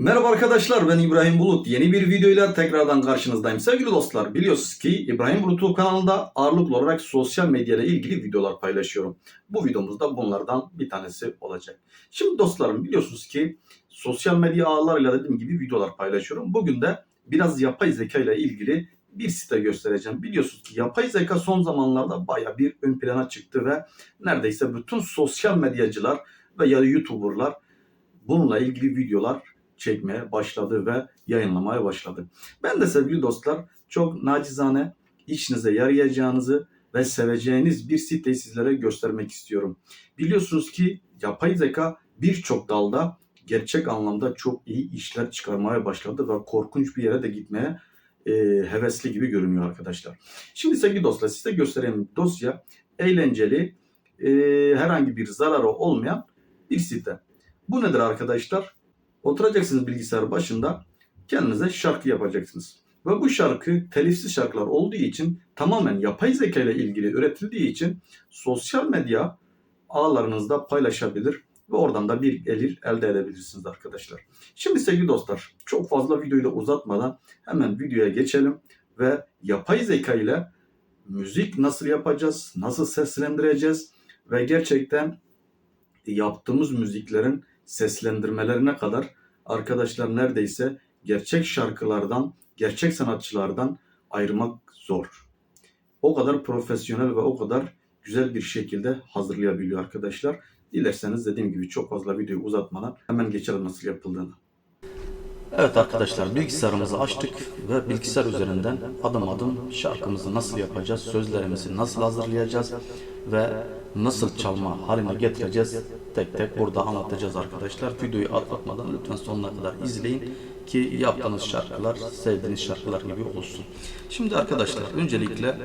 Merhaba arkadaşlar ben İbrahim Bulut. Yeni bir videoyla tekrardan karşınızdayım. Sevgili dostlar biliyorsunuz ki İbrahim Bulut kanalında ağırlıklı olarak sosyal medya ilgili videolar paylaşıyorum. Bu videomuzda bunlardan bir tanesi olacak. Şimdi dostlarım biliyorsunuz ki sosyal medya ağlarıyla dediğim gibi videolar paylaşıyorum. Bugün de biraz yapay zeka ile ilgili bir site göstereceğim. Biliyorsunuz ki yapay zeka son zamanlarda baya bir ön plana çıktı ve neredeyse bütün sosyal medyacılar ve ya da YouTuber'lar bununla ilgili videolar çekmeye başladı ve yayınlamaya başladı. Ben de sevgili dostlar çok nacizane işinize yarayacağınızı ve seveceğiniz bir siteyi sizlere göstermek istiyorum. Biliyorsunuz ki yapay zeka birçok dalda gerçek anlamda çok iyi işler çıkarmaya başladı ve korkunç bir yere de gitmeye e, hevesli gibi görünüyor arkadaşlar. Şimdi sevgili dostlar size göstereyim dosya eğlenceli e, herhangi bir zararı olmayan bir site. Bu nedir arkadaşlar? Oturacaksınız bilgisayar başında kendinize şarkı yapacaksınız. Ve bu şarkı telifsiz şarkılar olduğu için tamamen yapay zeka ile ilgili üretildiği için sosyal medya ağlarınızda paylaşabilir ve oradan da bir gelir elde edebilirsiniz arkadaşlar. Şimdi sevgili dostlar çok fazla videoyu da uzatmadan hemen videoya geçelim ve yapay zeka ile müzik nasıl yapacağız, nasıl seslendireceğiz ve gerçekten yaptığımız müziklerin seslendirmelerine kadar arkadaşlar neredeyse gerçek şarkılardan, gerçek sanatçılardan ayırmak zor. O kadar profesyonel ve o kadar güzel bir şekilde hazırlayabiliyor arkadaşlar. Dilerseniz dediğim gibi çok fazla videoyu uzatmadan hemen geçelim nasıl yapıldığını. Evet arkadaşlar bilgisayarımızı açtık ve bilgisayar üzerinden adım adım şarkımızı nasıl yapacağız, sözlerimizi nasıl hazırlayacağız ve nasıl çalma haline getireceğiz tek tek burada anlatacağız arkadaşlar. Videoyu atlatmadan lütfen sonuna kadar izleyin ki yaptığınız şarkılar sevdiğiniz şarkılar gibi olsun. Şimdi arkadaşlar öncelikle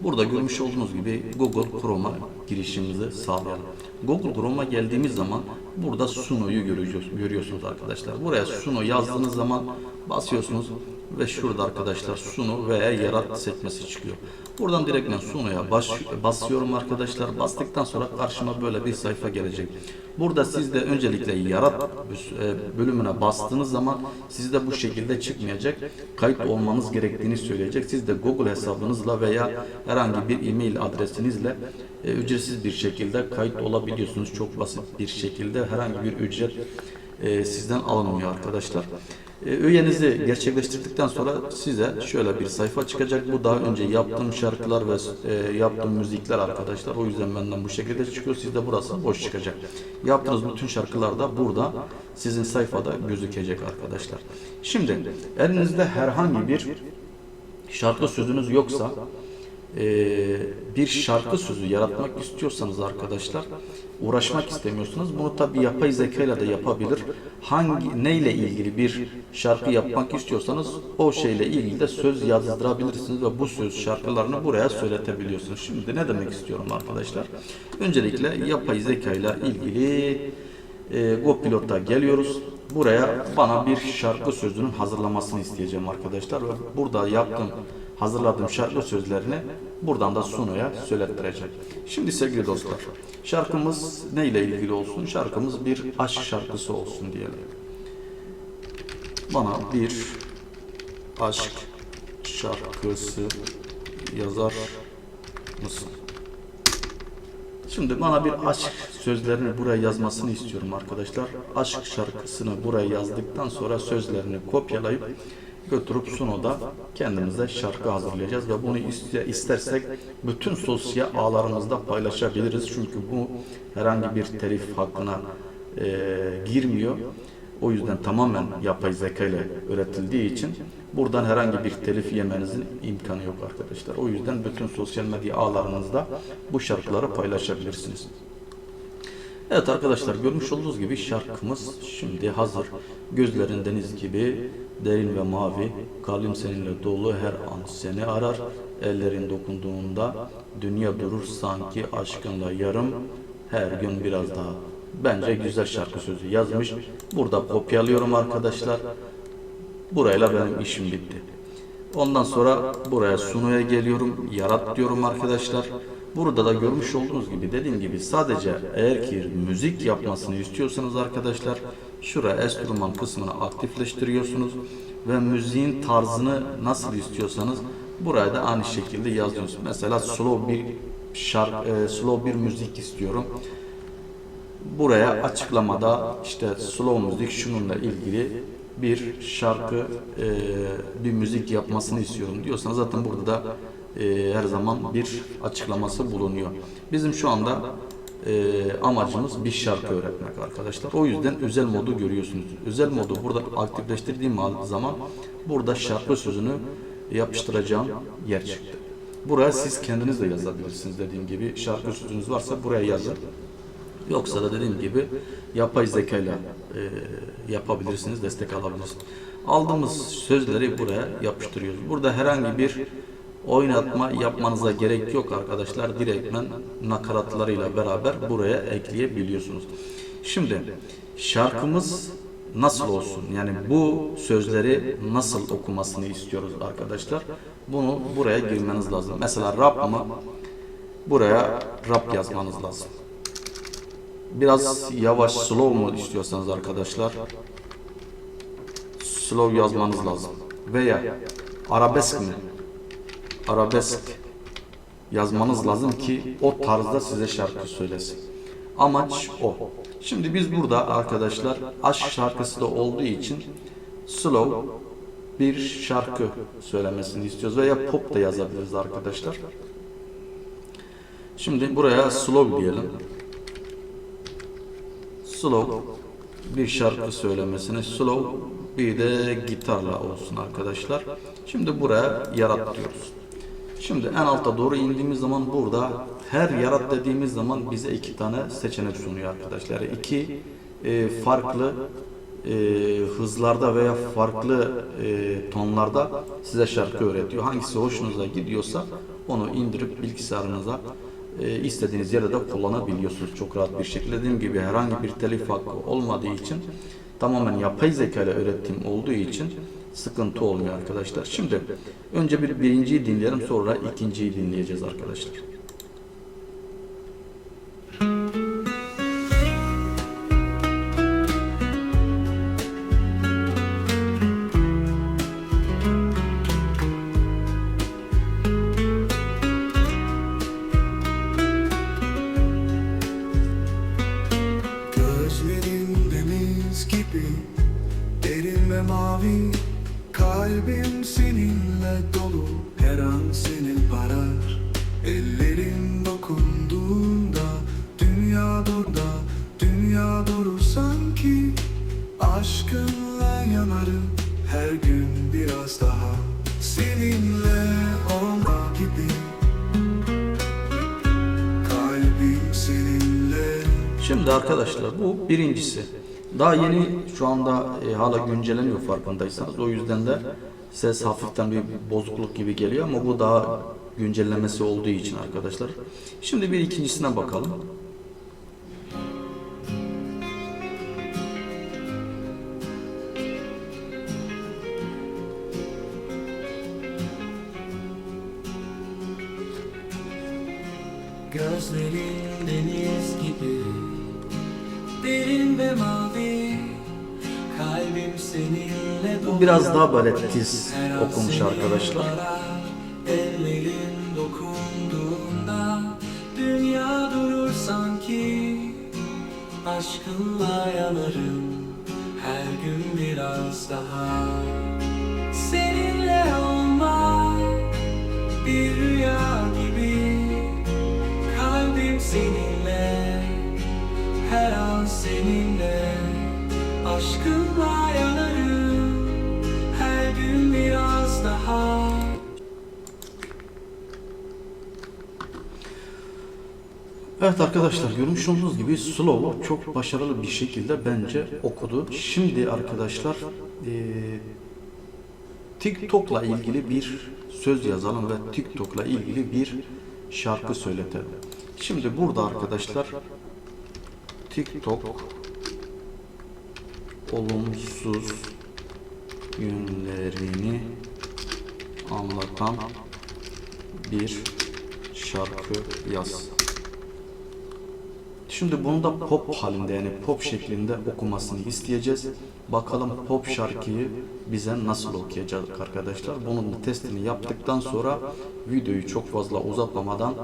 burada görmüş olduğunuz gibi Google Chrome'a girişimizi sağlayalım. Google Chrome'a geldiğimiz zaman burada Suno'yu görüyorsunuz, arkadaşlar. Buraya Suno yazdığınız zaman basıyorsunuz ve şurada arkadaşlar Suno veya Yarat sekmesi çıkıyor. Buradan direktmen Suno'ya bas, basıyorum arkadaşlar. Bastıktan sonra karşıma böyle bir sayfa gelecek. Burada siz de öncelikle Yarat e, bölümüne bastığınız zaman sizde bu şekilde çıkmayacak. Kayıt olmanız gerektiğini söyleyecek. Siz de Google hesabınızla veya herhangi bir e-mail adresinizle e, ücretsiz bir şekilde kayıt olabiliyorsunuz. Çok basit bir şekilde herhangi bir ücret e, sizden alınmıyor arkadaşlar. E, üyenizi gerçekleştirdikten sonra size şöyle bir sayfa çıkacak. Bu daha önce yaptığım şarkılar ve e, yaptığım müzikler arkadaşlar. O yüzden benden bu şekilde çıkıyor. Sizde burası boş çıkacak. Yaptığınız bütün şarkılar da burada sizin sayfada gözükecek arkadaşlar. Şimdi elinizde herhangi bir şarkı sözünüz yoksa bir şarkı sözü yaratmak istiyorsanız arkadaşlar uğraşmak istemiyorsunuz. Bunu tabi yapay zeka ile de yapabilir. Hangi neyle ilgili bir şarkı yapmak istiyorsanız o şeyle ilgili de söz yazdırabilirsiniz ve bu söz şarkılarını buraya söyletebiliyorsunuz. Şimdi ne demek istiyorum arkadaşlar? Öncelikle yapay zeka ile ilgili e, GoPilot'a geliyoruz. Buraya bana bir şarkı sözünün hazırlamasını isteyeceğim arkadaşlar burada yaptığım hazırladığım şarkı sözlerini buradan da Suno'ya söylettireceğim. Şimdi sevgili dostlar, şarkımız ne ile ilgili olsun? Şarkımız bir aşk şarkısı olsun diyelim. Bana bir aşk şarkısı yazar mısın? Şimdi bana bir aşk sözlerini buraya yazmasını istiyorum arkadaşlar. Aşk şarkısını buraya yazdıktan sonra sözlerini kopyalayıp götürüp Suno'da kendimize şarkı hazırlayacağız ve bunu istersek bütün sosyal ağlarımızda paylaşabiliriz. Çünkü bu herhangi bir telif hakkına e, girmiyor. O yüzden tamamen yapay zeka ile üretildiği için buradan herhangi bir telif yemenizin imkanı yok arkadaşlar. O yüzden bütün sosyal medya ağlarınızda bu şarkıları paylaşabilirsiniz. Evet arkadaşlar görmüş olduğunuz gibi şarkımız şimdi hazır. Gözlerin deniz gibi derin ve mavi, kalbim seninle dolu her an seni arar. Ellerin dokunduğunda dünya durur sanki aşkınla yarım her gün biraz daha. Bence güzel şarkı sözü yazmış. Burada kopyalıyorum arkadaşlar. Burayla benim işim bitti. Ondan sonra buraya sunuya geliyorum. Yarat diyorum arkadaşlar. Burada da görmüş olduğunuz gibi dediğim gibi sadece eğer ki müzik yapmasını istiyorsanız arkadaşlar şuraya enstrüman kısmını aktifleştiriyorsunuz ve müziğin tarzını nasıl istiyorsanız buraya da aynı şekilde yazıyorsunuz. Mesela slow bir şarkı, e, slow bir müzik istiyorum. Buraya açıklamada işte slow müzik şununla ilgili bir şarkı, e, bir müzik yapmasını istiyorum diyorsanız zaten burada da e, her zaman bir açıklaması bulunuyor. Bizim şu anda e, amacımız bir şarkı öğretmek arkadaşlar. O yüzden özel modu görüyorsunuz. Özel modu burada aktifleştirdiğim zaman burada şarkı sözünü yapıştıracağım yer çıktı. Buraya siz kendiniz de yazabilirsiniz dediğim gibi. Şarkı sözünüz varsa buraya yazın. Yoksa da dediğim gibi yapay zeka ile yapabilirsiniz, destek alabilirsiniz. Aldığımız sözleri buraya yapıştırıyoruz. Burada herhangi bir oynatma yapmanıza gerek yok arkadaşlar. Direktmen nakaratlarıyla beraber buraya ekleyebiliyorsunuz. Şimdi şarkımız nasıl olsun? Yani bu sözleri nasıl okumasını istiyoruz arkadaşlar. Bunu buraya girmeniz lazım. Mesela rap mı? Buraya rap yazmanız lazım. Biraz yavaş slow mu istiyorsanız arkadaşlar slow yazmanız lazım. Veya arabesk mi? Arabesk yazmanız lazım ki o tarzda size şarkı söylesin. Amaç o. Şimdi biz burada arkadaşlar aşk şarkısı da olduğu için slow bir şarkı söylemesini istiyoruz veya pop da yazabiliriz arkadaşlar. Şimdi buraya slow diyelim slow bir şarkı söylemesini slow bir de gitarla olsun arkadaşlar. Şimdi buraya yarat diyoruz. Şimdi en alta doğru indiğimiz zaman burada her yarat dediğimiz zaman bize iki tane seçenek sunuyor arkadaşlar. İki e, farklı e, hızlarda veya farklı e, tonlarda size şarkı öğretiyor. Hangisi hoşunuza gidiyorsa onu indirip bilgisayarınıza e, istediğiniz yerde de kullanabiliyorsunuz çok rahat bir şekilde. Dediğim gibi herhangi bir telif hakkı olmadığı için tamamen yapay zeka ile öğrettiğim olduğu için sıkıntı olmuyor arkadaşlar. Şimdi önce bir birinciyi dinleyelim sonra ikinciyi dinleyeceğiz arkadaşlar. Şimdi arkadaşlar bu birincisi. Daha yeni şu anda e, hala güncelleniyor farkındaysanız. O yüzden de ses hafiften bir bozukluk gibi geliyor ama bu daha güncellemesi olduğu için arkadaşlar. Şimdi bir ikincisine bakalım. Gözlerin deniz gibi Derin ve mavi. Kalbim seninle dolu. Biraz daha böyle tiz Her an okumuş arkadaşlar. Ellerin dokunduğunda Dünya durur sanki. Aşkınla yanarım Her gün biraz daha. Seninle olmak Bir rüya gibi. Kalbim an seninle Aşkınla yanarım Her gün biraz daha Evet arkadaşlar görmüş olduğunuz gibi Slow çok başarılı bir şekilde bence okudu. Şimdi arkadaşlar eee TikTok'la ilgili bir söz yazalım ve TikTok'la ilgili bir şarkı söyletelim. Şimdi burada arkadaşlar TikTok olumsuz yönlerini anlatan bir şarkı yaz. Şimdi bunu da pop halinde yani pop şeklinde okumasını isteyeceğiz. Bakalım pop şarkıyı bize nasıl okuyacak arkadaşlar. Bunun testini yaptıktan sonra videoyu çok fazla uzatmamadan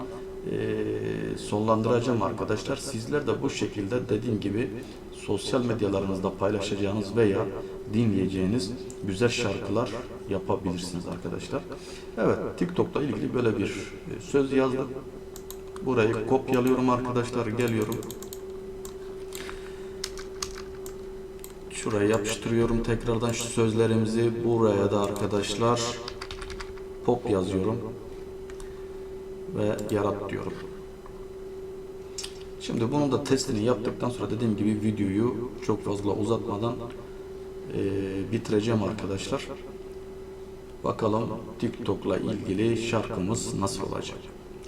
eee, sonlandıracağım arkadaşlar. Sizler de bu şekilde dediğim gibi sosyal medyalarınızda paylaşacağınız veya dinleyeceğiniz güzel şarkılar yapabilirsiniz arkadaşlar. Evet TikTok'la ilgili böyle bir e, söz yazdım. Burayı kopyalıyorum arkadaşlar. Geliyorum. Şuraya yapıştırıyorum tekrardan şu sözlerimizi. Buraya da arkadaşlar pop yazıyorum. Ve yarat diyorum. Şimdi bunun da testini yaptıktan sonra dediğim gibi videoyu çok fazla uzatmadan eee, bitireceğim arkadaşlar. Bakalım TikTok'la ilgili şarkımız nasıl olacak.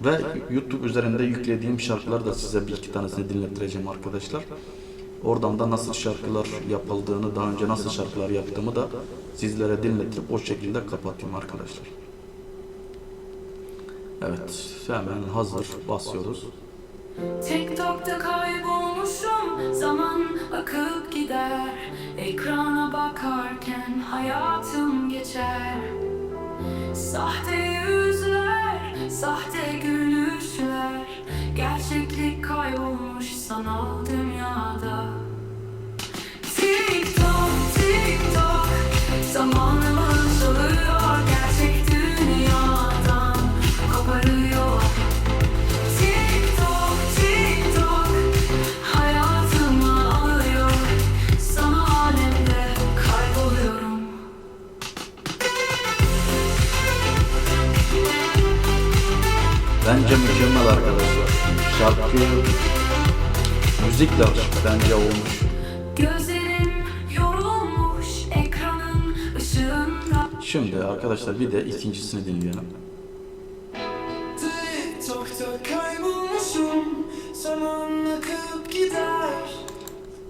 Ve YouTube üzerinde yüklediğim şarkılar da size bir iki tanesini dinlettireceğim arkadaşlar. Oradan da nasıl şarkılar yapıldığını, daha önce nasıl şarkılar yaptığımı da sizlere dinletip o şekilde kapatıyorum arkadaşlar. Evet, hemen hazır basıyoruz. TikTok'ta kaybolmuşum Zaman akıp gider. Ekrana bakarken hayatım geçer. Sahte yüzler, sahte gülüşler. Gerçeklik kaybolmuş sanal dünyada. TikTok, TikTok Zamanımız oluyor arkadaşlar bir de ikincisini dinleyelim.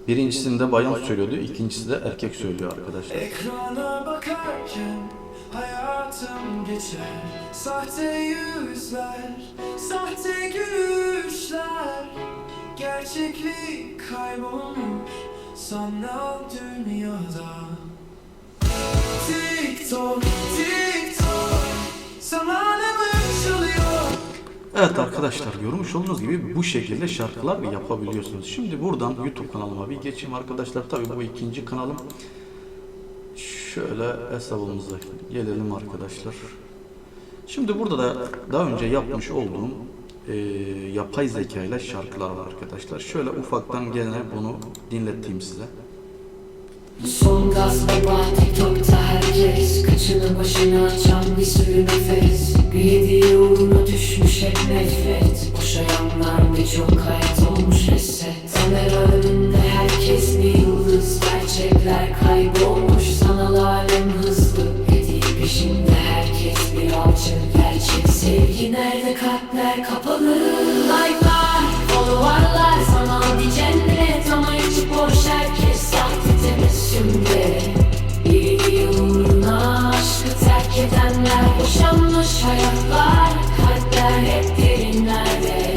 Birincisinde bayan söylüyordu, ikincisi de erkek söylüyor arkadaşlar. Ekrana bakarken hayatım geçer Sahte yüzler, sahte gülüşler Gerçeklik kaybolmuş sanal dünyada Evet arkadaşlar görmüş olduğunuz gibi bu şekilde şarkılar yapabiliyorsunuz. Şimdi buradan YouTube kanalıma bir geçeyim arkadaşlar. Tabii bu ikinci kanalım. Şöyle hesabımıza gelelim arkadaşlar. Şimdi burada da daha önce yapmış olduğum e, yapay zeka ile şarkılar var arkadaşlar. Şöyle ufaktan gene bunu dinleteyim size. Son gaz baba TikTok'ta herkes. Kaçını başına açan bir sürü nefes. Bir hediye uğruna düşmüş hep nefret. Boşayanlar birçok hayat Boşanmış hayatlar, kalpler hep derinlerde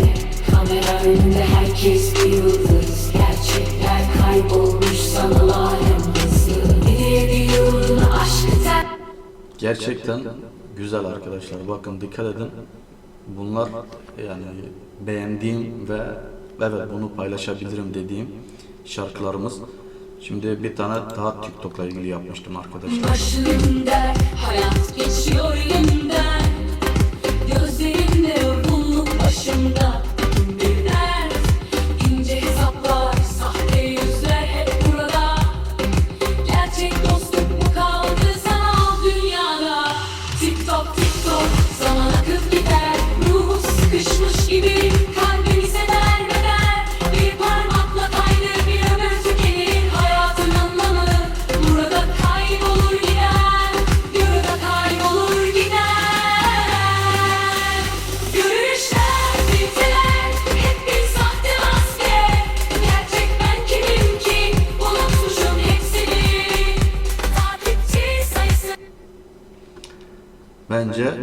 Kamera önünde herkes bir yıldız Gerçekler kaybolmuş sanal alem hızlı Bir yılına aşkı terk Gerçekten güzel arkadaşlar. Bakın dikkat edin. Bunlar yani beğendiğim ve evet bunu paylaşabilirim dediğim şarkılarımız. Şimdi bir tane daha TikTok'la ilgili yapmıştım arkadaşlar. Başımda hayat geçiyor elimden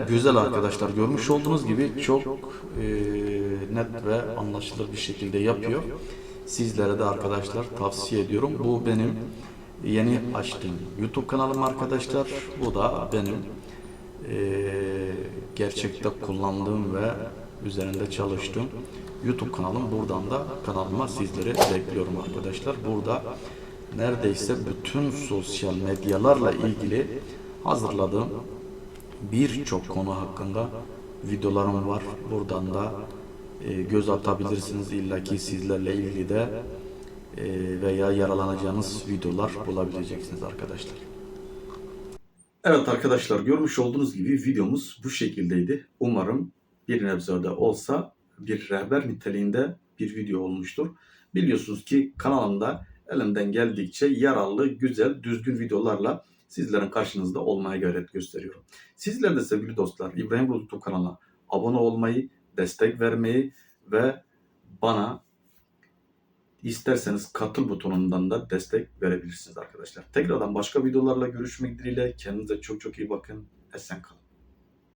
güzel arkadaşlar. Görmüş olduğunuz gibi çok eee, net ve anlaşılır bir şekilde yapıyor. Sizlere de arkadaşlar tavsiye ediyorum. Bu benim yeni açtığım YouTube kanalım arkadaşlar. Bu da benim eee, gerçekte kullandığım ve üzerinde çalıştığım YouTube kanalım. Buradan da kanalıma sizleri bekliyorum arkadaşlar. Burada neredeyse bütün sosyal medyalarla ilgili hazırladığım birçok konu hakkında videolarım var. Buradan da e, göz atabilirsiniz. İlla ki sizlerle ilgili de e, veya yaralanacağınız videolar bulabileceksiniz arkadaşlar. Evet arkadaşlar görmüş olduğunuz gibi videomuz bu şekildeydi. Umarım bir nebze olsa bir rehber niteliğinde bir video olmuştur. Biliyorsunuz ki kanalımda elimden geldikçe yararlı, güzel, düzgün videolarla sizlerin karşınızda olmaya gayret gösteriyorum. Sizler de sevgili dostlar İbrahim Bulut YouTube kanalına abone olmayı, destek vermeyi ve bana isterseniz katıl butonundan da destek verebilirsiniz arkadaşlar. Tekrardan başka videolarla görüşmek dileğiyle. Kendinize çok çok iyi bakın. Esen kalın.